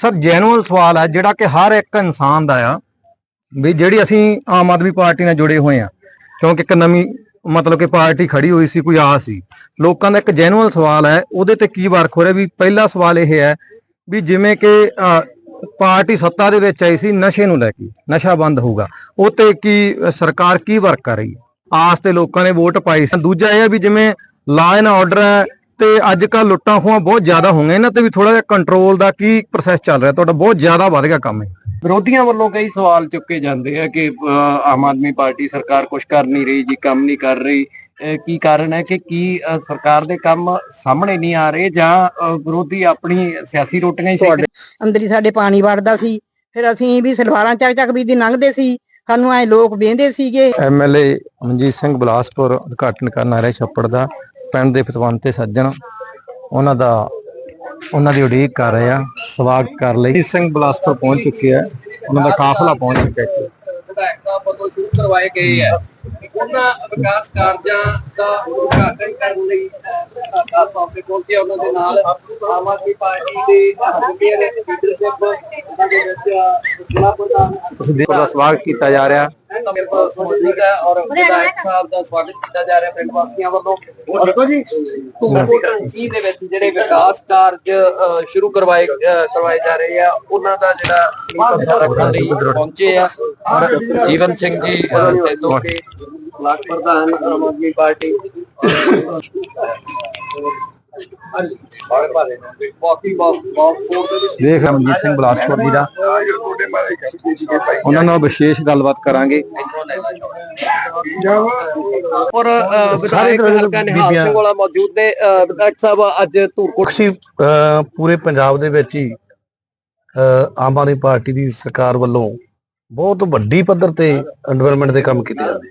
Sir genuine ਸਵਾਲ ਹੈ ਜਿਹੜਾ ਕਿ ਹਰ ਇੱਕ ਇਨਸਾਨ ਦਾ ਆ, ਵੀ ਜਿਹੜੀ ਅਸੀਂ ਆਮ ਆਦਮੀ ਪਾਰਟੀ ਨਾਲ ਜੁੜੇ ਹੋਏ ਆ, ਕਿਉਂਕਿ ਇੱਕ ਨਵੀਂ ਮਤਲਬ ਕਿ ਪਾਰਟੀ ਖੜੀ ਹੋਈ ਸੀ, ਕੋਈ ਆਸ ਸੀ। ਲੋਕਾਂ ਦਾ ਇੱਕ ਜੈਨੂਅਲ ਸਵਾਲ ਹੈ, ਉਹਦੇ ਤੇ ਕੀ ਵਰਕ ਹੋ ਰਿਹਾ? ਵੀ ਪਹਿਲਾ ਸਵਾਲ ਇਹ ਹੈ ਵੀ ਜਿਵੇਂ ਕਿ ਪਾਰਟੀ ਸੱਤਾ ਦੇ ਵਿੱਚ ਆਈ ਸੀ, ਨਸ਼ੇ ਨੂੰ ਲੈ ਕੇ, ਨਸ਼ਾ ਬੰਦ ਹੋਊਗਾ। ਉਹ ਤੇ ਕੀ ਸਰਕਾਰ ਕੀ ਵਰਕ ਕਰ ਰਹੀ ਹੈ? ਆਸ ਤੇ ਲੋਕਾਂ ਨੇ ਵੋਟ ਪਾਈ ਸੀ। ਦੂਜਾ ਇਹ ਹੈ ਵੀ ਜਿਵੇਂ ਲਾ ਐਂਡ ਆਰਡਰ ਹੈ ਤੇ ਅੱਜ ਕੱਲ ਲੁੱਟਾਂ ਖੋਹਾਂ ਬਹੁਤ ਜ਼ਿਆਦਾ ਹੋ ਗਈਆਂ ਇਹਨਾਂ ਤੇ ਵੀ ਥੋੜਾ ਜਿਹਾ ਕੰਟਰੋਲ ਦਾ ਕੀ ਪ੍ਰੋਸੈਸ ਚੱਲ ਰਿਹਾ? ਤੁਹਾਡਾ ਬਹੁਤ ਜ਼ਿਆਦਾ ਵੱਧ ਗਿਆ ਕੰਮ ਇਹ। ਵਿਰੋਧੀਆਂ ਵੱਲੋਂ ਕਈ ਸਵਾਲ ਚੁੱਕੇ ਜਾਂਦੇ ਆ ਕਿ ਆਮ ਆਦਮੀ ਪਾਰਟੀ ਸਰਕਾਰ ਕੁਝ ਕਰ ਨਹੀਂ ਰਹੀ ਜੀ ਕੰਮ ਨਹੀਂ ਕਰ ਰਹੀ। ਕੀ ਕਾਰਨ ਹੈ ਕਿ ਕੀ ਸਰਕਾਰ ਦੇ ਕੰਮ ਸਾਹਮਣੇ ਨਹੀਂ ਆ ਰਹੇ ਜਾਂ ਵਿਰੋਧੀ ਆਪਣੀ ਸਿਆਸੀ ਰੋਟੀਆਂ ਹੀ ਸੇਕ ਅੰਦਰ ਹੀ ਸਾਡੇ ਪਾਣੀ ਵੜਦਾ ਸੀ ਫਿਰ ਅਸੀਂ ਵੀ ਸਲਵਾਰਾਂ ਚੱਕ ਚੱਕ ਵੀ ਦੀ ਲੰਘਦੇ ਸੀ ਸਾਨੂੰ ਐ ਲੋਕ ਵੇਂਦੇ ਸੀਗੇ। ਐਮਐਲਏ ਮਨਜੀਤ ਸਿੰਘ ਬਲਾਸਪੁਰ ਉਦਘਾਟਨ ਕਰਨ ਆ ਰਹੇ ਛੱਪੜ ਦਾ। ਪਿੰਡ ਦੇ ਫਤਵੰਤ ਤੇ ਸੱਜਣ ਉਹਨਾਂ ਦਾ ਉਹਨਾਂ ਦੀ ਉਡੀਕ ਕਰ ਰਹੇ ਆ ਸਵਾਗਤ ਕਰ ਲਈ। ਸਿੰਘ ਬਲਾਸਪੁਰ ਪਹੁੰਚ ਚੁੱਕੇ ਆ ਉਹਨਾਂ ਦਾ ਕਾਫਲਾ ਪਹੁੰਚ ਚੁੱਕਿਆ ਹੈ ਵਿਧਾਇਕ ਸਾਹਿਬ ਵੱਲੋਂ ਸ਼ੁਰੂ ਕਰਵਾਏ ਗਏ ਆ। ਉਹਨਾਂ ਵਿਕਾਸ ਕਾਰਜਾਂ ਦਾ ਉਦਘਾਟਨ ਕਰਨ ਲਈ ਖਾਸ ਤੌਰ ਤੇ ਪਹੁੰਚੇ। ਉਹਨਾਂ ਦੇ ਨਾਲ ਆਮ ਆਦਮੀ ਪਾਰਟੀ ਦੇ ਹਲਕੇ ਦੇ ਲੀਡਰਸ਼ਿਪ ਉਹਨਾਂ ਦੇ ਵਿੱਚ ਜ਼ਿਲ੍ਹਾ ਪ੍ਰਧਾਨ ਤੁਸੀਂ ਦੇਖੋ ਦਾ ਸਵਾਗਤ ਕੀਤਾ ਜਾ ਰਿਹਾ। ਮੇਰੇ ਪਾਸ ਮੌਜੂਦ ਹੈ ਔਰ ਵਿਧਾਇਕ ਸਾਹਿਬ ਦਾ ਸਵਾਗਤ ਕੀਤਾ ਜਾ ਰਿਹਾ ਪਿੰਡ ਵਾਸੀਆਂ ਵੱਲੋਂ। ਦੇਖੋ ਜੀ। ਜੀ ਦੇ ਵਿੱਚ ਜਿਹੜੇ ਵਿਕਾਸ ਕਾਰਜ ਸ਼ੁਰੂ ਕਰਵਾਏ ਕਰਵਾਏ ਜਾ ਰਹੇ ਆ ਉਹਨਾਂ ਦਾ ਜਿਹੜਾ ਪਤਾ ਰੱਖਣ ਲਈ ਪਹੁੰਚੇ ਆ। ਔਰ ਜੀਵਨ ਸਿੰਘ ਜੀ ਅ, ਸੇਤੋ ਕੇ ਬਲਾਕ ਪ੍ਰਧਾਨ ਆਮ ਆਦਮੀ ਪਾਰਟੀ। ਦੇਖ ਮਨਜੀਤ ਸਿੰਘ ਬਲਾਸਪੁਰ ਜੀ ਦਾ। ਉਹਨਾਂ ਨਾਲ ਵਿਸ਼ੇਸ਼ ਗੱਲਬਾਤ ਕਰਾਂਗੇ। ਔਰ ਵਿਧਾਇਕ ਹਲਕਾ ਨਿਹਾਲ ਸਿੰਘ ਵਾਲਾ ਮੌਜੂਦ ਨੇ। ਵਿਧਾਇਕ ਸਾਹਿਬ ਅੱਜ ਧੂਰਕੋਟ ਅਸੀਂ ਅਹ, ਪੂਰੇ ਪੰਜਾਬ ਦੇ ਵਿੱਚ ਹੀ ਆਮ ਆਦਮੀ ਪਾਰਟੀ ਦੀ ਸਰਕਾਰ ਵੱਲੋਂ ਬਹੁਤ ਵੱਡੀ ਪੱਧਰ ਤੇ ਡਿਵੈਲਪਮੈਂਟ ਦੇ ਕੰਮ ਕੀਤੇ ਜਾਂਦੇ।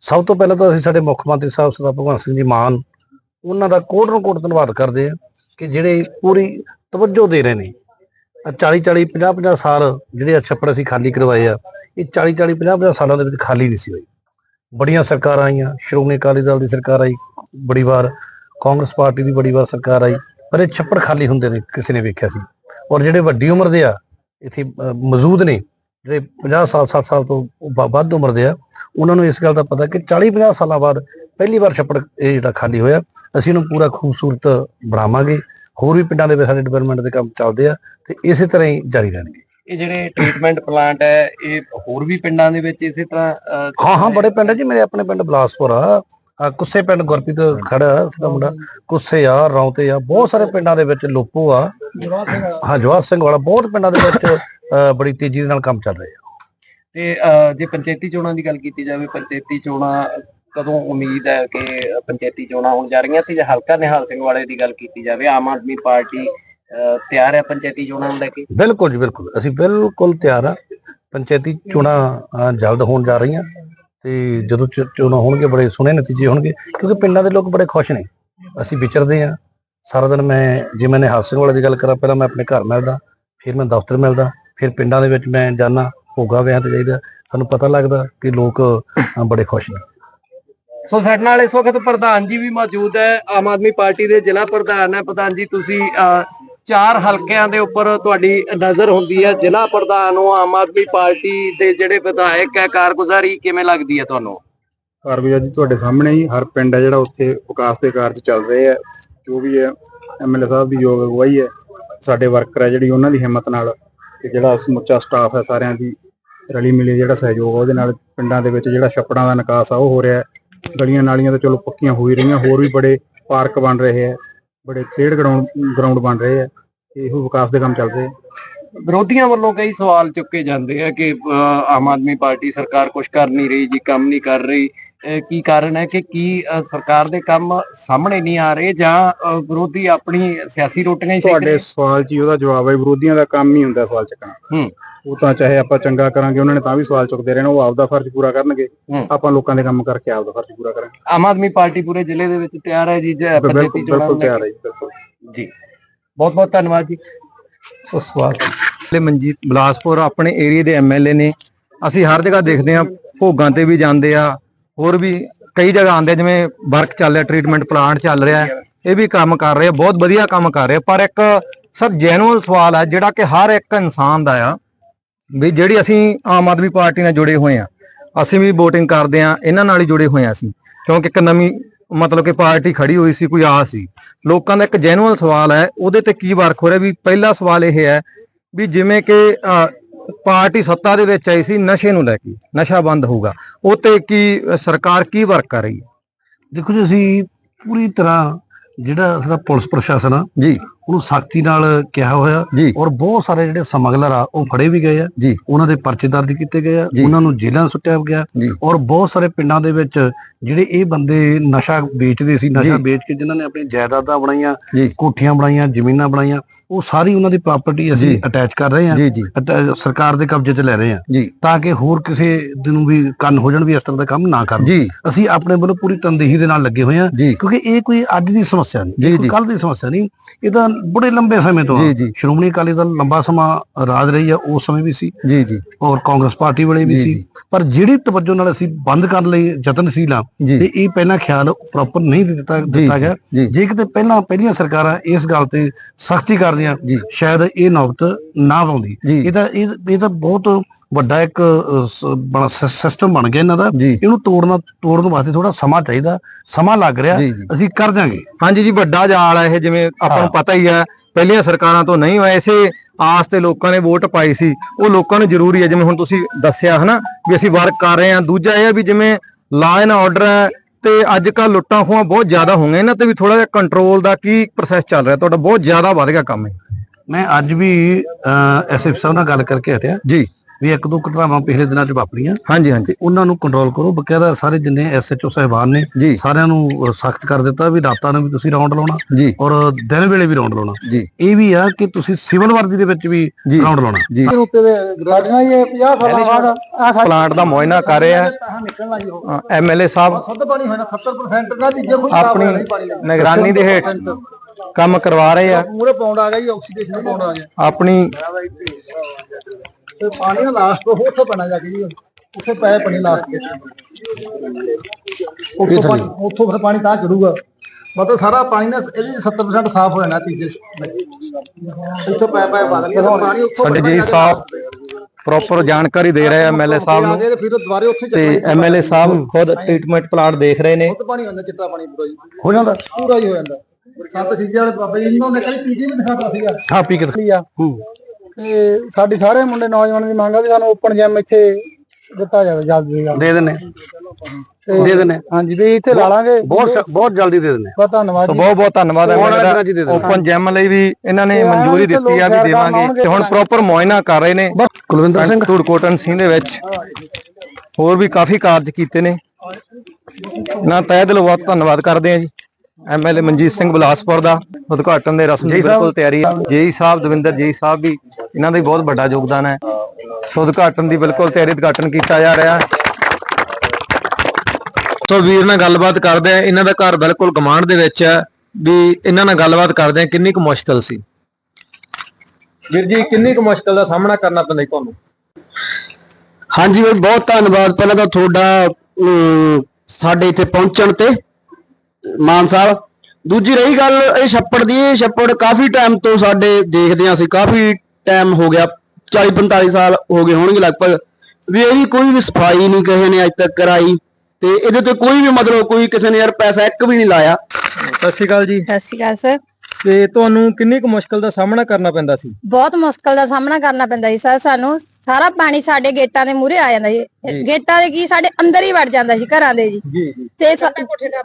ਸਭ ਤੋਂ ਪਹਿਲਾਂ ਤਾਂ ਅਸੀਂ ਸਾਡੇ ਮੁੱਖ ਮੰਤਰੀ ਸਾਹਿਬ ਸਰਦਾਰ ਭਗਵੰਤ ਸਿੰਘ ਜੀ ਮਾਨ ਉਹਨਾਂ ਦਾ ਕੋਟ ਨੂੰ ਕੋਟ ਧੰਨਵਾਦ ਕਰਦੇ ਆ ਕਿ ਜਿਹੜੇ ਪੂਰੀ ਤਵੱਜੋ ਦੇ ਰਹੇ ਨੇ। 40 40 50 50 ਸਾਲ ਜਿਹੜੇ ਆ ਛੱਪੜ ਅਸੀਂ ਖਾਲੀ ਕਰਵਾਏ ਆ, ਇਹ 40 40 50 50 ਸਾਲਾਂ ਦੇ ਵਿੱਚ ਖਾਲੀ ਨਹੀਂ ਸੀ ਹੋਈ ਬੜੀਆਂ ਸਰਕਾਰਾਂ ਆਈਆਂ, ਸ਼੍ਰੋਮਣੀ ਅਕਾਲੀ ਦਲ ਦੀ ਸਰਕਾਰ ਆਈ, ਬੜੀ ਵਾਰ ਕਾਂਗਰਸ ਪਾਰਟੀ ਦੀ ਬੜੀ ਵਾਰ ਸਰਕਾਰ ਆਈ, ਪਰ ਇਹ ਛੱਪੜ ਖਾਲੀ ਹੁੰਦੇ ਨੇ, ਕਿਸੇ ਨੇ ਵੇਖਿਆ ਸੀ। ਔਰ ਜਿਹੜੇ ਵੱਡੀ ਉਮਰ ਦੇ ਆ, ਇੱਥੇ ਮੌਜੂਦ ਨੇ, ਜਿਹੜੇ 50 ਸਾਲ 60 ਸਾਲ ਤੋਂ ਵੱਧ ਉਮਰ ਦੇ ਆ, ਉਹਨਾਂ ਨੂੰ ਇਸ ਗੱਲ ਦਾ ਪਤਾ ਕਿ 40 50 ਸਾਲਾਂ ਬਾਅਦ ਪਹਿਲੀ ਵਾਰ ਛੱਪੜ ਇਹ ਜਿਹੜਾ ਖਾਲੀ ਹੋਇਆ ਅਸੀਂ ਇਹਨੂੰ ਪੂਰਾ ਖੂਬਸੂਰਤ ਬਣਾਵਾਂਗੇ। ਹੋਰ ਵੀ ਪਿੰਡਾਂ ਦੇ ਵਿੱਚ ਸਾਡੇ ਡਿਵੈਲਪਮੈਂਟ ਦੇ ਕੰਮ ਚੱਲਦੇ ਆ ਤੇ ਇਸੇ ਤਰ੍ਹਾਂ ਹੀ ਜਾਰੀ ਰਹਿਣਗੇ। ਇਹ ਜਿਹੜੇ ਟ੍ਰੀਟਮੈਂਟ ਪਲਾਂਟ ਹੈ ਇਹ ਹੋਰ ਵੀ ਪਿੰਡਾਂ ਦੇ ਵਿੱਚ ਇਸੇ ਤਰ੍ਹਾਂ ਹਾਂ ਹਾਂ ਬੜੇ ਪਿੰਡ ਜੀ ਮੇਰੇ ਆਪਣੇ ਪਿੰਡ ਬਲਾਸਪੁਰ ਆ। ਕੁੱਸੇ ਪਿੰਡ ਗੁਰਪ੍ਰੀਤ ਖੜਾ ਸਾਡਾ ਮੁੰਡਾ। ਕੁੱਸੇ ਆ ਰੌਂਤੇ ਆ ਬਹੁਤ ਸਾਰੇ ਪਿੰਡਾਂ ਦੇ ਵਿੱਚ ਲੋਪੋ ਆ। ਹਾਂ ਜਵਾਹਰ ਸਿੰਘ ਵਾਲਾ ਬਹੁਤ ਪਿੰਡਾਂ ਦੇ ਵਿੱਚ ਬੜੀ ਤੇਜ਼ੀ ਨਾਲ ਕੰਮ ਚੱਲ ਰਿਹਾ। ਤੇ ਜੇ ਪੰਚਾਇਤੀ ਚੋਣਾਂ ਦੀ ਗੱਲ ਕੀਤੀ ਜਾਵੇ ਪੰਚਾਇਤੀ ਚੋਣਾਂ ਕਦੋਂ ਉਮੀਦ ਹੈ ਕਿ ਪੰਚਾਇਤੀ ਚੋਣਾਂ ਹੋਣ ਜਾ ਰਹੀਆਂ ਤੇ ਜੇ ਹਲਕਾ ਨਿਹਾਲ ਸਿੰਘ ਵਾਲੇ ਦੀ ਗੱਲ ਕੀਤੀ ਜਾਵੇ, ਆਮ ਆਦਮੀ ਪਾਰਟੀ ਤਿਆਰ ਹੈ ਪੰਚਾਇਤੀ ਚੋਣਾਂ ਨੂੰ ਲੈ ਕੇ? ਬਿਲਕੁਲ ਜੀ, ਬਿਲਕੁਲ। ਅਸੀਂ ਬਿਲਕੁਲ ਤਿਆਰ ਆ ਪੰਚਾਇਤੀ ਚੋਣਾਂ ਜਲਦ ਹੋਣ ਜਾ ਰਹੀਆਂ ਤੇ ਜਦੋਂ ਚੋਣਾਂ ਹੋਣਗੇ, ਬੜੇ ਸੋਹਣੇ ਨਤੀਜੇ ਹੋਣਗੇ ਕਿਉਂਕਿ ਪਿੰਡਾਂ ਦੇ ਲੋਕ ਬੜੇ ਖੁਸ਼ ਨੇ। ਅਸੀਂ ਵਿਚਰਦੇ ਆ ਸਾਰਾ ਦਿਨ ਮੈਂ, ਜੇ ਮੈਂ ਨਿਹਾਲ ਸਿੰਘ ਵਾਲੇ ਦੀ ਗੱਲ ਕਰਾਂ, ਪਹਿਲਾਂ ਮੈਂ ਆਪਣੇ ਘਰ ਮਿਲਦਾ, ਫਿਰ ਮੈਂ ਦਫ਼ਤਰ ਮਿਲਦਾ, ਫਿਰ ਪਿੰਡਾਂ ਦੇ ਵਿੱਚ ਮੈਂ ਜਾਣਾ ਭੋਗਾ ਵਿਆਹ ਤੇ ਜਾਈਦਾ। ਸਾਨੂੰ ਪਤਾ ਲੱਗਦਾ ਕਿ ਲੋਕ ਬੜੇ ਖੁਸ਼ ਨੇ। ਸੋ ਸਾਡੇ ਨਾਲ ਇਸ ਵਕਤ ਪ੍ਰਧਾਨ ਜੀ ਵੀ ਮੌਜੂਦ ਹੈ। ਆਮ ਆਦਮੀ ਪਾਰਟੀ ਦੇ ਜ਼ਿਲ੍ਹਾ ਪ੍ਰਧਾਨ ਹੈ। ਪ੍ਰਧਾਨ ਜੀ, ਤੁਸੀਂ ਚਾਰ ਹਲਕਿਆਂ ਦੇ ਉੱਪਰ ਤੁਹਾਡੀ ਨਜ਼ਰ ਹੁੰਦੀ ਹੈ। ਜ਼ਿਲ੍ਹਾ ਪ੍ਰਧਾਨ ਹੋ, ਆਮ ਆਦਮੀ ਪਾਰਟੀ ਦੇ ਜਿਹੜੇ ਵਿਧਾਇਕ ਹੈ, ਕਾਰਗੁਜ਼ਾਰੀ ਕਿਵੇਂ ਲੱਗਦੀ ਹੈ ਤੁਹਾਨੂੰ? ਕਾਰਗੁਜ਼ਾਰੀ ਜੀ ਤੁਹਾਡੇ ਸਾਹਮਣੇ ਹੀ। ਹਰ ਪਿੰਡ ਹੈ ਜਿਹੜਾ ਉੱਥੇ ਵਿਕਾਸ ਦੇ ਕਾਰਜ ਚੱਲ ਰਹੇ ਹੈ। ਜੋ ਵੀ ਹੈ ਐਮਐਲਏ ਸਾਹਿਬ ਦੀ ਯੋਗ ਅਗਵਾਈ ਹੈ। ਸਾਡੇ ਵਰਕਰ ਹੈ ਜਿਹੜੀ ਉਹਨਾਂ ਦੀ ਹਿੰਮਤ ਨਾਲ ਤੇ ਜਿਹੜਾ ਸਮੁੱਚਾ ਸਟਾਫ ਹੈ ਸਾਰਿਆਂ ਦੀ ਰਲੀ ਮਿਲੀ ਜਿਹੜਾ ਸਹਿਯੋਗ ਆ ਉਹਦੇ ਨਾਲ ਪਿੰਡਾਂ ਦੇ ਵਿੱਚ ਜਿਹੜਾ ਛੱਪੜਾਂ ਦਾ ਨਿਕਾਸ ਆ, ਉਹ ਹੋ ਰਿਹਾ ਗਲੀਆਂ ਨਾਲੀਆਂ ਤਾਂ ਚਲੋ ਪੱਕੀਆਂ ਹੋ ਹੀ ਰਹੀਆਂ, ਹੋਰ ਵੀ ਬੜੇ ਪਾਰਕ ਬਣ ਰਹੇ ਹੈ ਬੜੇ ਖੇਡ ਗਰਾਊਂਡ ਗਰਾਊਂਡ ਬਣ ਰਹੇ ਹੈ ਤੇ ਇਹੋ ਵਿਕਾਸ ਦੇ ਕੰਮ ਚੱਲ ਰਹੇ ਵਿਰੋਧੀਆਂ ਵੱਲੋਂ ਕਈ ਸਵਾਲ ਚੁੱਕੇ ਜਾਂਦੇ ਆ ਕਿ ਆਮ ਆਦਮੀ ਪਾਰਟੀ ਸਰਕਾਰ ਕੁਝ ਕਰ ਨਹੀਂ ਰਹੀ ਜੀ, ਕੰਮ ਨਹੀਂ ਕਰ ਰਹੀ ਕੀ ਕਾਰਨ ਹੈ ਕਿ ਕੀ ਸਰਕਾਰ ਦੇ ਕੰਮ ਸਾਹਮਣੇ ਨਹੀਂ ਆ ਰਹੇ ਜਾਂ ਵਿਰੋਧੀ ਆਪਣੀ ਸਿਆਸੀ ਰੋਟੀਆਂ ਹੀ ਸੇਕ ਰਹੇ ਤੁਹਾਡੇ ਸਵਾਲ 'ਚ ਹੀ ਉਹਦਾ ਜਵਾਬ ਹੈ ਵਿਰੋਧੀਆਂ ਦਾ ਕੰਮ ਹੀ ਹੁੰਦਾ ਸਵਾਲ ਚੱਕਣਾ ਹੂੰ। ਉਹ ਤਾਂ ਚਾਹੇ ਆਪਾਂ ਚੰਗਾ ਕਰਾਂਗੇ ਉਹਨਾਂ ਨੇ ਤਾਂ ਵੀ ਸਵਾਲ ਚੁੱਕਦੇ ਰਹਿਣਾ ਉਹ ਆਪਦਾ ਫਰਜ਼ ਪੂਰਾ ਕਰਨਗੇ। ਆਪਾਂ ਲੋਕਾਂ ਦੇ ਕੰਮ ਕਰਕੇ ਆਪਦਾ ਫਰਜ਼ ਪੂਰਾ ਕਰਾਂਗੇ। ਆਮ ਆਦਮੀ ਪਾਰਟੀ ਪੂਰੇ ਜ਼ਿਲ੍ਹੇ ਦੇ ਵਿੱਚ ਤਿਆਰ ਹੈ ਜੀ ਜ- ਪੰਚਾਇਤੀ ਬਿਲਕੁਲ ਚੋਣਾਂ ਤਿਆਰ। ਹੈ ਜੀ ਬਿਲਕੁਲ। ਜੀ। ਬਹੁਤ ਬਹੁਤ ਧੰਨਵਾਦ ਜੀ। ਸੋ ਸਵਾਲ ਲੈ ਮਨਜੀਤ ਬਲਾਸਪੁਰ ਆਪਣੇ ਏਰੀਆ ਦੇ ਐਮਐਲਏ ਨੇ। ਅਸੀਂ ਹਰ ਜਗ੍ਹਾ ਦੇਖਦੇ ਆ ਭੋਗਾਂ ਤੇ ਵੀ ਜਾਂਦੇ ਆ। ਹੋਰ ਵੀ ਕਈ ਜਗ੍ਹਾ ਆਉਂਦੇ ਆ, ਜਿਵੇਂ ਵਰਕ ਚੱਲ ਰਿਹਾ ਟ੍ਰੀਟਮੈਂਟ ਪਲਾਂਟ ਚੱਲ ਰਿਹਾ ਇਹ ਵੀ ਕੰਮ ਕਰ ਰਹੇ ਬਹੁਤ ਵਧੀਆ ਕੰਮ ਕਰ ਰਹੇ ਪਰ ਇੱਕ ਸਰ ਜੈਨੂਅਲ ਸਵਾਲ ਹੈ ਜਿਹੜਾ ਕਿ ਹਰ ਇੱਕ ਇਨਸਾਨ ਦਾ ਆ ਵੀ ਜਿਹੜੀ ਅਸੀਂ ਆਮ ਆਦਮੀ ਪਾਰਟੀ ਨਾਲ ਜੁੜੇ ਹੋਏ ਆ ਅਸੀਂ ਵੀ VOTING ਕਰਦੇ ਆ ਇਹਨਾਂ ਨਾਲ ਹੀ ਜੁੜੇ ਹੋਏ ਆ ਅਸੀਂ ਕਿਉਂਕਿ ਇੱਕ ਨਵੀਂ ਮਤਲਬ ਕਿ ਪਾਰਟੀ ਖੜੀ ਹੋਈ ਸੀ ਕੋਈ ਆਸ ਸੀ ਲੋਕਾਂ ਦਾ ਇੱਕ ਜੈਨੂਅਲ ਸਵਾਲ ਹੈ ਉਹਦੇ ਤੇ ਕੀ ਵਰਕ ਹੋ ਰਿਹਾ ਵੀ ਪਹਿਲਾ ਸਵਾਲ ਇਹ ਹੈ ਵੀ ਜਿਵੇਂ ਕਿ ਪਾਰਟੀ ਸੱਤਾ ਦੇ ਵਿੱਚ ਆਈ ਸੀ ਨਸ਼ੇ ਨੂੰ ਲੈ ਕੇ ਨਸ਼ਾ ਬੰਦ ਹੋਊਗਾ। ਉਹ ਤੇ ਕੀ ਸਰਕਾਰ ਕੀ ਵਰਕ ਕਰ ਰਹੀ ਹੈ? ਦੇਖੋ ਜੀ ਅਸੀਂ ਪੂਰੀ ਤਰ੍ਹਾਂ ਜਿਹੜਾ ਸਾਡਾ ਪੁਲਿਸ ਪ੍ਰਸ਼ਾਸਨ ਆ ਜੀ। ਉਹਨੂੰ ਸਖਤੀ ਨਾਲ ਕਿਹਾ ਹੋਇਆ ਔਰ ਬਹੁਤ ਸਾਰੇ ਜਿਹੜੇ ਸਮਗਲਰ ਆ ਉਹ ਫੜੇ ਵੀ ਗਏ ਆ। ਉਹਨਾਂ ਦੇ ਪਰਚੇ ਦਰਜ ਕੀਤੇ ਗਏ ਆ। ਉਹਨਾਂ ਨੂੰ ਜੇਲ੍ਹਾਂ ਸੁੱਟਿਆ ਗਿਆ। ਔਰ ਬਹੁਤ ਸਾਰੇ ਪਿੰਡਾਂ ਦੇ ਵਿੱਚ ਜਿਹੜੇ ਇਹ ਬੰਦੇ ਨਸ਼ਾ ਵੇਚਦੇ ਸੀ ਨਸ਼ਾ। ਵੇਚ ਕੇ ਜਿਨ੍ਹਾਂ ਨੇ ਆਪਣੀ ਜਾਇਦਾਦਾਂ ਬਣਾਈਆਂ ਕੋਠੀਆਂ ਬਣਾਈਆਂ ਜ਼ਮੀਨਾਂ ਬਣਾਈਆਂ ਉਹ ਸਾਰੀ ਉਹਨਾਂ ਦੀ ਪ੍ਰਾਪਰਟੀ ਅਸੀਂ। ਅਟੈਚ ਕਰ ਰਹੇ ਅਟੈ- ਸਰਕਾਰ ਦੇ ਕਬਜ਼ੇ 'ਚ ਲੈ ਰਹੇ ਜੀ। ਤਾਂ ਕਿ ਹੋਰ ਕਿਸੇ ਨੂੰ ਵੀ ਕੰਨ ਹੋ ਜਾਣ ਵੀ ਇਸ ਤਰ੍ਹਾਂ ਦਾ ਕੰਮ ਨਾ ਕਰਨ। ਅਸੀਂ ਆਪਣੇ ਵੱਲੋਂ ਪੂਰੀ ਤਨਦੇਹੀ ਦੇ ਨਾਲ ਲੱਗੇ ਹੋਏ ਜੀ। ਕਿਉਂਕਿ ਇਹ ਕੋਈ ਅੱਜ ਦੀ ਸਮੱਸਿਆ ਨਹੀਂ ਕੱਲ ਦੀ ਸਮੱਸਿਆ ਨਹੀਂ। ਇਹ ਤਾਂ ਬੜੇ ਲੰਬੇ ਸਮੇਂ ਤੋਂ ਆ। ਜੀ ਜੀ। ਸ਼੍ਰੋਮਣੀ ਅਕਾਲੀ ਦਲ ਲੰਬਾ ਸਮਾਂ ਰਾਜ ਰਹੀ ਆ ਉਸ ਸਮੇਂ ਵੀ ਸੀ। ਜੀ ਜੀ। ਔਰ ਕਾਂਗਰਸ ਪਾਰਟੀ ਵੇਲੇ ਵੀ ਸੀ। ਪਰ ਜਿਹੜੀ ਤਵੱਜੋ ਨਾਲ ਅਸੀਂ ਬੰਦ ਕਰਨ ਲਈ ਯਤਨਸ਼ੀਲ ਆ ਤੇ ਇਹ ਪਹਿਲਾਂ ਖਿਆਲ ਪ੍ਰੋਪਰ ਨਹੀਂ ਦਿੱਤਾ ਦਿੱਤਾ ਗਿਆ। ਜੀ ਕਿਤੇ ਪਹਿਲਾਂ ਪਹਿਲੀਆਂ ਸਰਕਾਰਾਂ ਇਸ ਗੱਲ ਤੇ ਸਖਤੀ ਕਰਦੀਆਂ। ਸ਼ਾਇਦ ਇਹ ਨੌਬਤ ਨਾ ਆਉਂਦੀ। ਇਹ ਤਾਂ ਇਹ ਤਾਂ ਬਹੁਤ ਵੱਡਾ ਇੱਕ ਸਿਸਟਮ ਬਣ ਗਿਆ ਇਹਨਾਂ ਦਾ। ਇਹਨੂੰ ਤੋੜਨਾ ਤੋੜਨ ਵਾਸਤੇ ਥੋੜਾ ਸਮਾਂ ਚਾਹੀਦਾ। ਸਮਾਂ ਲੱਗ ਰਿਹਾ। ਅਸੀਂ ਕਰ ਜਾਾਂਗੇ ਹਾਂਜੀ ਜੀ ਵੱਡਾ ਜਾਲ ਹੈ ਇਹ ਜਿਵੇਂ ਆਪਾਂ ਨੂੰ ਪਤਾ ਹੀ ਹੈ ਪਹਿਲੀਆਂ ਸਰਕਾਰਾਂ ਤੋਂ ਨਹੀਂ ਹੋਇਆ ਇਸੇ ਆਸ ਤੇ ਲੋਕਾਂ ਨੇ ਵੋਟ ਪਾਈ ਸੀ। ਉਹ ਲੋਕਾਂ ਨੂੰ ਜ਼ਰੂਰੀ ਹੈ ਜਿਵੇਂ ਹੁਣ ਤੁਸੀਂ ਦੱਸਿਆ ਹਨਾ ਵੀ ਅਸੀਂ ਵਰਕ ਕਰ ਰਹੇ ਹਾਂ। ਦੂਜਾ ਇਹ ਹੈ ਵੀ ਜਿਵੇਂ ਲਾ ਐਂਡ ਆਰਡਰ ਹੈ ਤੇ ਅੱਜ ਕੱਲ ਲੁੱਟਾਂ ਖੋਹਾਂ ਬਹੁਤ ਜ਼ਿਆਦਾ ਹੋ ਗਈਆਂ ਇਹਨਾਂ ਤੇ ਵੀ ਥੋੜਾ ਜਿਹਾ ਕੰਟਰੋਲ ਦਾ ਕੀ ਪ੍ਰੋਸੈਸ ਚੱਲ ਰਿਹਾ? ਤੁਹਾਡਾ ਬਹੁਤ ਜ਼ਿਆਦਾ ਵੱਧ ਗਿਆ ਕੰਮ ਹੈ ਮੈਂ ਅੱਜ ਵੀ ਐਸਐਫ ਸਾਹਿਬ ਨਾਲ ਗੱਲ ਕਰਕੇ ਹਟਿਆ। ਜੀ। ਵੀ ਇੱਕ ਦੋ ਘਟਨਾਵਾਂ ਪਿਛਲੇ ਦਿਨਾਂ 'ਚ ਵਾਪਰੀਆਂ। ਹਾਂਜੀ ਹਾਂਜੀ। ਉਹਨਾਂ ਨੂੰ ਕੰਟਰੋਲ ਕਰੋ। ਬਕਾਇਦਾ ਸਾਰੇ ਜਿੰਨੇ ਐਸਐਚਓ ਸਾਹਿਬਾਨ ਨੇ ਜੀ। ਸਾਰਿਆਂ ਨੂੰ ਸਖਤ ਕਰ ਦਿੱਤਾ ਵੀ ਰਾਤਾਂ ਨੂੰ ਵੀ ਤੁਸੀਂ ਰਾਉਂਡ ਲਾਉਣਾ ਜੀ। ਔਰ ਦਿਨ ਵੇਲੇ ਵੀ ਰਾਉਂਡ ਲਾਉਣਾ। ਜੀ। ਇਹ ਵੀ ਆ ਕਿ ਤੁਸੀਂ ਸਿਵਲ ਵਰਦੀ ਦੇ ਵਿੱਚ ਵੀ ਜੀ। ਰਾਉਂਡ ਲਾਉਣਾ। ਜੀ। ਉੱਤੇ ਦੇ ਗਾੜੀਆਂ ਇਹ 50 ਸਾਲਾਂ ਬਾਅਦ ਆ ਪਲਾਂਟ ਦਾ ਮੁਆਇਨਾ ਕਰ ਰਹੇ। ਐਮਐਲਏ ਸਾਹਿਬ ਸੁੱਧ ਪਾਣੀ ਹੋਇਆ 70% ਨਾ ਤੀਜੇ ਕੋਈ ਆਪਣੀ ਨਿਗਰਾਨੀ ਦੇ ਹੇਠ ਕੰਮ ਕਰਵਾ ਰਹੇ ਆ। ਮੂਰੇ ਪਾਉਂਡ ਆ ਗਿਆ ਜੀ ਆਕਸੀਡੇਸ਼ਨ ਪਾਉਂਡ ਆ ਗਿਆ। ਆਪਣੀ ਤੇ ਪਾਣੀ ਦਾ ਲਾਸਟ ਤੋਂ ਉੱਥੇ ਬਣਾ ਜਾ ਕੇ ਜੀ। ਉੱਥੇ ਪੈ ਪਾਣੀ ਲਾਸਟ ਤੇ ਉੱਥੋਂ ਪਾਣੀ ਉੱਥੋਂ ਫਿਰ ਪਾਣੀ ਤਾਂ ਚੜੂਗਾ। ਮਤਲਬ ਸਾਰਾ ਪਾਣੀ ਨਾ ਇਹਦੇ 'ਚ 70% ਸਾਫ਼ ਹੋ ਜਾਣਾ ਤੀਜੇ ਉੱਥੋਂ ਪੈ ਪੈ ਪਾਣੀ ਉੱਥੋਂ ਸਾਡੇ ਜੀ ਸਾਹਿਬ ਪ੍ਰੋਪਰ ਜਾਣਕਾਰੀ ਦੇ ਰਹੇ ਆ ਐਮਐਲਏ ਸਾਹਿਬ ਨੂੰ। ਫਿਰ ਦੁਬਾਰੇ ਉੱਥੇ ਤੇ ਐਮਐਲਏ ਸਾਹਿਬ ਖੁਦ ਟ੍ਰੀਟਮੈਂਟ ਪਲਾਂਟ ਦੇਖ ਰਹੇ ਨੇ। ਪਾਣੀ ਹੁੰਦਾ ਚਿੱਟਾ ਪਾਣੀ ਪੂਰਾ ਜੀ। ਹੋ ਜਾਂਦਾ। ਪੂਰਾ ਹੀ ਹੋ ਜਾਂਦਾ। ਸੰਤ ਸਿੱਧੇ ਵਾਲੇ ਬਾਬਾ ਜੀ ਇਹਨਾਂ ਨੇ ਕਈ ਪੀਜੀ ਵੀ ਦਿਖਾਤਾ ਸੀਗਾ। ਹਾਂ ਪੀ ਕੇ। ਆ। ਤੇ ਸਾਡੀ ਸਾਰੇ ਮੁੰਡੇ ਨੌਜਵਾਨਾਂ ਦੀ ਮੰਗ ਆ ਵੀ ਸਾਨੂੰ ਓਪਨ ਜਿਮ ਇੱਥੇ ਦਿੱਤਾ ਜਾਵੇ ਜਲਦੀ ਜਲਦੀ। ਦੇ ਦਿੰਨੇ ਤੇ ਦੇ ਦਿੰਨੇ ਹਾਂਜੀ ਵੀ ਇੱਥੇ ਲਾ ਲਾਂਗੇ। ਬਹੁਤ ਬਹੁਤ ਜਲਦੀ ਦੇ ਦਿੰਨੇ ਬਹੁਤ ਧੰਨਵਾਦ ਸੋ ਜੀ। ਬਹੁਤ ਬਹੁਤ ਧੰਨਵਾਦ ਆਉਣ ਵਾਲੇ ਐਮਐਲਏ ਦਿਨਾਂ 'ਚ ਹੀ ਦੇ ਦੇਣਾ। ਓਪਨ ਜਿਮ ਲਈ ਵੀ ਇਹਨਾਂ ਨੇ ਤੇ ਮਨਜ਼ੂਰੀ ਦਿੱਤੀ ਆ ਵੀ ਦੇਵਾਂਗੇ। ਤੇ ਹੁਣ ਪ੍ਰੋਪਰ ਮੁਆਇਨਾ ਕਰ ਰਹੇ ਨੇ ਕੁਲਵਿੰਦਰ ਸਿੰਘ। ਧੂੜਕੋਟਨ ਸਿੰਘ ਦੇ ਵਿੱਚ। ਹੋਰ ਵੀ ਕਾਫੀ ਕਾਰਜ ਕੀਤੇ ਨੇ। ਨਾ ਤਹਿ ਦਿਲੋਂ ਬਹੁਤ ਧੰਨਵਾਦ ਕਰਦੇ ਆ ਜੀ। ਐਮਐਲਏ ਮਨਜੀਤ ਸਿੰਘ ਬਲਾਸਪੁਰ ਦਾ ਉਦਘਾਟਨ ਦੇ ਰਸਮ ਦੀ ਬਿਲਕੁਲ ਤਿਆਰੀ ਹੈ ਜੇਈ ਸਾਹਿਬ ਦਵਿੰਦਰ ਜੇਈ ਸਾਹਿਬ ਵੀ ਇਹਨਾਂ ਦਾ ਵੀ ਬਹੁਤ ਵੱਡਾ ਯੋਗਦਾਨ ਹੈ। ਸੋ ਉਦਘਾਟਨ ਦੀ ਬਿਲਕੁਲ ਤਿਆਰੀ ਉਦਘਾਟਨ ਕੀਤਾ ਜਾ ਰਿਹਾ ਹੈ। ਸੋ ਵੀਰ ਨਾਲ ਗੱਲਬਾਤ ਕਰਦੇ ਆ ਇਹਨਾਂ ਦਾ ਘਰ ਬਿਲਕੁਲ ਗਮਾਂਡ ਦੇ ਵਿੱਚ ਹੈ। ਵੀ ਇਹਨਾਂ ਨਾਲ ਗੱਲਬਾਤ ਕਰਦੇ ਆ ਕਿੰਨੀ ਕੁ ਮੁਸ਼ਕਲ ਸੀ? ਵੀਰ ਜੀ ਕਿੰਨੀ ਕੁ ਮੁਸ਼ਕਲ ਦਾ ਸਾਹਮਣਾ ਕਰਨਾ ਪੈਂਦਾ ਤੁਹਾਨੂੰ? ਹਾਂਜੀ ਬਹੁਤ ਧੰਨਵਾਦ। ਪਹਿਲਾਂ ਤਾਂ ਤੁਹਾਡਾ ਸਾਡੇ ਇੱਥੇ ਪਹੁੰਚਣ ਤੇ ਮਾਨ ਸਾਹਿਬ ਦੂਜੀ ਰਹੀ ਗੱਲ ਇਹ ਛੱਪੜ ਦੀ ਇਹ ਛੱਪੜ ਕਾਫੀ ਟਾਈਮ ਤੋਂ ਸਾਡੇ ਦੇਖਦੇ ਹਾਂ ਅਸੀਂ ਕਾਫੀ ਟਾਈਮ ਹੋ ਗਿਆ 40 45 ਸਾਲ ਹੋ ਗਏ ਹੋਣਗੇ ਲਗਭਗ ਵੀ ਇਹਦੀ ਕੋਈ ਵੀ ਸਫ਼ਾਈ ਨਹੀਂ ਕਿਸੇ ਨੇ ਅੱਜ ਤੱਕ ਕਰਾਈ ਤੇ ਇਹਦੇ ਤੇ ਕੋਈ ਵੀ ਮਤਲਬ ਕੋਈ ਕਿਸੇ ਨੇ ਯਾਰ ਪੈਸਾ ਇੱਕ ਵੀ ਨਹੀਂ ਲਾਇਆ। ਸਤਿ ਸ਼੍ਰੀ ਅਕਾਲ ਜੀ। ਸਤਿ ਸ਼੍ਰੀ ਅਕਾਲ ਸਰ। ਤੇ ਤੁਹਾਨੂੰ ਕਿੰਨੀ ਕੁ ਮੁਸ਼ਕਲ ਦਾ ਸਾਹਮਣਾ ਕਰਨਾ ਪੈਂਦਾ ਸੀ? ਬਹੁਤ ਮੁਸ਼ਕਲ ਦਾ ਸਾਹਮਣਾ ਕਰਨਾ ਪੈਂਦਾ ਸੀ ਸਰ ਸਾਨੂੰ। ਸਾਰਾ ਪਾਣੀ ਸਾਡੇ ਗੇਟਾਂ ਦੇ ਮੂਹਰੇ ਆ ਜਾਂਦਾ। ਸੀ। ਗੇਟਾਂ ਦੇ ਕੀ ਸਾਡੇ ਅੰਦਰ ਹੀ ਵੜ ਜਾਂਦਾ ਸੀ ਘਰਾਂ ਦੇ ਜੀ। ਜੀ ਜੀ। ਤੇ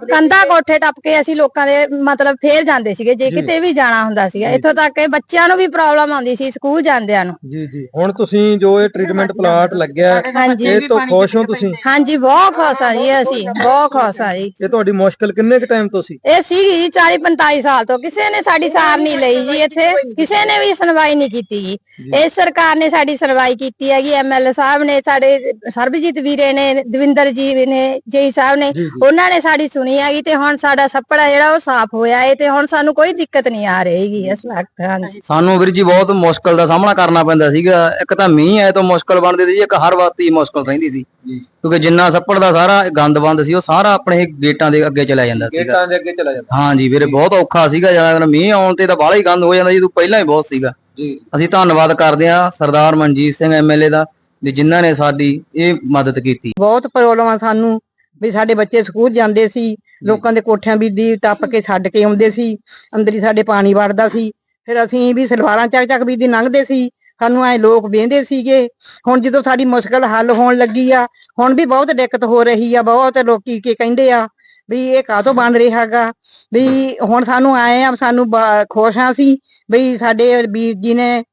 ਕੰਧਾਂ ਕੋਠੇ ਟੱਪ ਕੇ ਅਸੀਂ ਲੋਕਾਂ ਦੇ ਮਤਲਬ ਫੇਰ ਜਾਂਦੇ ਸੀਗੇ ਜੇ। ਕਿਤੇ ਵੀ ਜਾਣਾ ਹੁੰਦਾ ਸੀਗਾ ਇੱਥੋਂ ਤੱਕ ਕਿ ਬੱਚਿਆਂ ਨੂੰ ਵੀ ਪ੍ਰੋਬਲਮ ਆਉਂਦੀ ਸੀ ਸਕੂਲ ਜਾਂਦਿਆਂ ਨੂੰ। ਜੀ ਜੀ। ਹੁਣ ਤੁਸੀਂ ਜੋ ਇਹ ਟ੍ਰੀਟਮੈਂਟ ਪਲਾਂਟ ਲੱਗਿਆ ਇਹ ਤੋਂ ਖੁਸ਼ ਹੋ ਤੁਸੀਂ? ਹਾਂਜੀ ਬਹੁਤ ਖੁਸ਼ ਹਾਂ ਜੀ ਅਸੀਂ ਬਹੁਤ ਖੁਸ਼ ਹਾਂ ਜੀ। ਇਹ ਤੁਹਾਡੀ ਮੁਸ਼ਕਲ ਕਿੰਨੇ ਕੁ ਟਾਈਮ ਤੋਂ ਸੀ? ਇਹ ਸੀਗੀ ਜੀ 40 45 ਸਾਲ ਤੋਂ। ਕਿਸੇ ਨੇ ਸਾਡੀ ਸਾਰ ਨਹੀਂ ਲਈ ਜੀ ਇੱਥੇ ਕਿਸੇ ਨੇ ਵੀ ਸੁਣਵਾਈ ਨਹੀਂ ਕੀਤੀ ਜੀ। ਇਸ ਸਰਕਾਰ ਨੇ ਸਾਡੀ ਸੁਣਵਾਈ ਕੀਤੀ ਹੈਗੀ ਐਮਐਲਏ ਸਾਹਿਬ ਨੇ ਸਾਡੇ ਸਰਬਜੀਤ ਵੀਰੇ ਨੇ ਦਵਿੰਦਰ ਜੀ ਨੇ ਜੇਈ ਸਾਹਿਬ ਨੇ ਉਹਨਾਂ ਨੇ ਸਾਡੀ ਸੁਣੀ ਹੈਗੀ ਤੇ ਹੁਣ ਸਾਡਾ ਸੱਪੜਾ ਜਿਹੜਾ ਉਹ ਸਾਫ਼ ਹੋਇਆ ਏ ਤੇ ਹੁਣ ਸਾਨੂੰ ਕੋਈ ਦਿੱਕਤ ਨਹੀਂ ਆ ਰਹੀਗੀ ਇਸ ਵਕਤ ਹਾਂਜੀ। ਸਾਨੂੰ ਵੀਰ ਜੀ ਬਹੁਤ ਮੁਸ਼ਕਲ ਦਾ ਸਾਹਮਣਾ ਕਰਨਾ ਪੈਂਦਾ ਸੀਗਾ। ਇੱਕ ਤਾਂ ਮੀਂਹ ਆਏ ਤੋਂ ਮੁਸ਼ਕਲ ਬਣਦੀ ਸੀ ਇੱਕ ਹਰ ਵਕਤ ਹੀ ਮੁਸ਼ਕਲ ਰਹਿੰਦੀ ਸੀ। ਕਿਉਂਕਿ ਜਿੰਨਾ ਸੱਪੜ ਦਾ ਸਾਰਾ ਗੰਦ ਬੰਦ ਸੀ ਉਹ ਸਾਰਾ ਆਪਣੇ ਗੇਟਾਂ ਦੇ ਅੱਗੇ ਚਲਾ ਜਾਂਦਾ ਸੀਗਾ। ਗੇਟਾਂ ਦੇ ਅੱਗੇ ਚਲਾ ਜਾਂਦਾ। ਹਾਂਜੀ ਵੀਰੇ ਬਹੁਤ ਔਖਾ ਸੀਗਾ ਜ਼ਿਆਦਾ ਮੀਂਹ ਆਉਣ ਤੇ ਤਾਂ ਬਾਹਲਾ ਹੀ ਗੰਦ ਹੋ ਜਾਂਦਾ ਜੀ ਤੂੰ ਪਹਿਲਾਂ ਹੀ ਬਹੁਤ ਸੀਗਾ। ਜੀ। ਅਸੀਂ ਧੰਨਵਾਦ ਕਰਦੇ ਹਾਂ ਸਰਦਾਰ ਮਨਜੀਤ ਸਿੰਘ ਐਮਐਲਏ ਦਾ ਜਿਨ੍ਹਾਂ ਨੇ ਸਾਡੀ ਇਹ ਮਦਦ ਕੀਤੀ। ਬਹੁਤ ਪ੍ਰੋਬਲਮ ਆ ਸਾਨੂੰ। ਵੀ ਸਾਡੇ ਬੱਚੇ ਸਕੂਲ ਜਾਂਦੇ ਸੀ ਲੋਕਾਂ ਦੇ ਕੋਠਿਆਂ ਵੀ ਦੀ ਟੱਪ ਕੇ ਛੱਡ ਕੇ ਆਉਂਦੇ ਸੀ ਅੰਦਰ ਹੀ ਸਾਡੇ ਪਾਣੀ ਵੜਦਾ ਸੀ ਫਿਰ ਅਸੀਂ ਵੀ ਸਲਵਾਰਾਂ ਚੱਕ ਚੱਕ ਵੀ ਦੀ ਲੰਘਦੇ ਸੀ ਸਾਨੂੰ ਐ ਲੋਕ ਵੇਂਦੇ ਸੀਗੇ ਹੁਣ ਜਦੋਂ ਸਾਡੀ ਮੁਸ਼ਕਲ ਹੱਲ ਹੋਣ ਲੱਗੀ ਆ ਹੁਣ ਵੀ ਬਹੁਤ ਦਿੱਕਤ ਹੋ ਰਹੀ ਆ ਬਹੁਤ ਲੋਕੀ ਕੀ ਕਹਿੰਦੇ ਆ ਵੀ ਇਹ ਕਾਹਤੋਂ ਬਣ ਰਿਹਾਗਾ ਵੀ ਹੁਣ ਸਾਨੂੰ ਆਏ ਆ ਸਾਨੂੰ ਖੁਸ਼ ਆ ਸੀ ਵੀ ਸਾਡੇ ਵੀਰ ਜੀ ਨੇ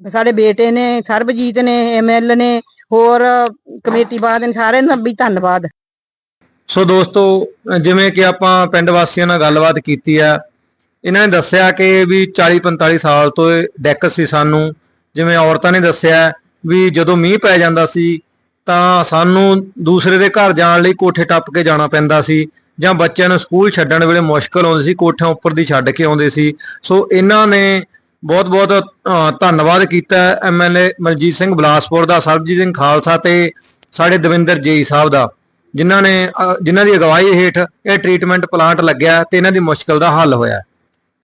ਸਾਡੇ ਬੇਟੇ ਨੇ ਸਰਬਜੀਤ ਨੇ ਐਮਐਲ ਨੇ ਹੋਰ ਕਮੇਟੀ ਬਾਦ ਨੇ ਸਾਰਿਆਂ ਦਾ ਵੀ ਧੰਨਵਾਦ। ਸੋ ਦੋਸਤੋ ਜਿਵੇਂ ਕਿ ਆਪਾਂ ਪਿੰਡ ਵਾਸੀਆਂ ਨਾਲ ਗੱਲਬਾਤ ਕੀਤੀ ਆ, ਇਹਨਾਂ ਨੇ ਦੱਸਿਆ ਕਿ ਵੀ 40 45 ਸਾਲ ਤੋਂ ਇਹ ਡੈਕ ਸੀ ਸਾਨੂੰ। ਜਿਵੇਂ ਔਰਤਾਂ ਨੇ ਦੱਸਿਆ ਵੀ ਜਦੋਂ ਮੀਂਹ ਪੈ ਜਾਂਦਾ ਸੀ, ਤਾਂ ਸਾਨੂੰ ਦੂਸਰੇ ਦੇ ਘਰ ਜਾਣ ਲਈ ਕੋਠੇ ਟੱਪ ਕੇ ਜਾਣਾ ਪੈਂਦਾ ਸੀ ਜਾਂ ਬੱਚਿਆਂ ਨੂੰ ਸਕੂਲ ਛੱਡਣ ਵੇਲੇ ਮੁਸ਼ਕਲ ਆਉਂਦੀ ਸੀ, ਕੋਠਿਆਂ ਉੱਪਰ ਦੀ ਛੱਡ ਕੇ ਆਉਂਦੇ ਸੀ। ਸੋ ਇਹਨਾਂ ਨੇ ਬਹੁਤ ਬਹੁਤ ਧੰਨਵਾਦ ਕੀਤਾ ਐਮਐਲਏ ਮਨਜੀਤ ਸਿੰਘ ਬਲਾਸਪੁਰ ਦਾ, ਸਰਬਜੀਤ ਸਿੰਘ ਖਾਲਸਾ ਤੇ ਸਾਡੇ ਦਵਿੰਦਰ ਜੇਈ ਸਾਹਿਬ ਦਾ। ਜਿਨ੍ਹਾਂ ਨੇ ਅਹ, ਜਿਨ੍ਹਾਂ ਦੀ ਅਗਵਾਈ ਹੇਠ ਇਹ ਟ੍ਰੀਟਮੈਂਟ ਪਲਾਂਟ ਲੱਗਿਆ ਤੇ ਇਹਨਾਂ ਦੀ ਮੁਸ਼ਕਲ ਦਾ ਹੱਲ ਹੋਇਆ।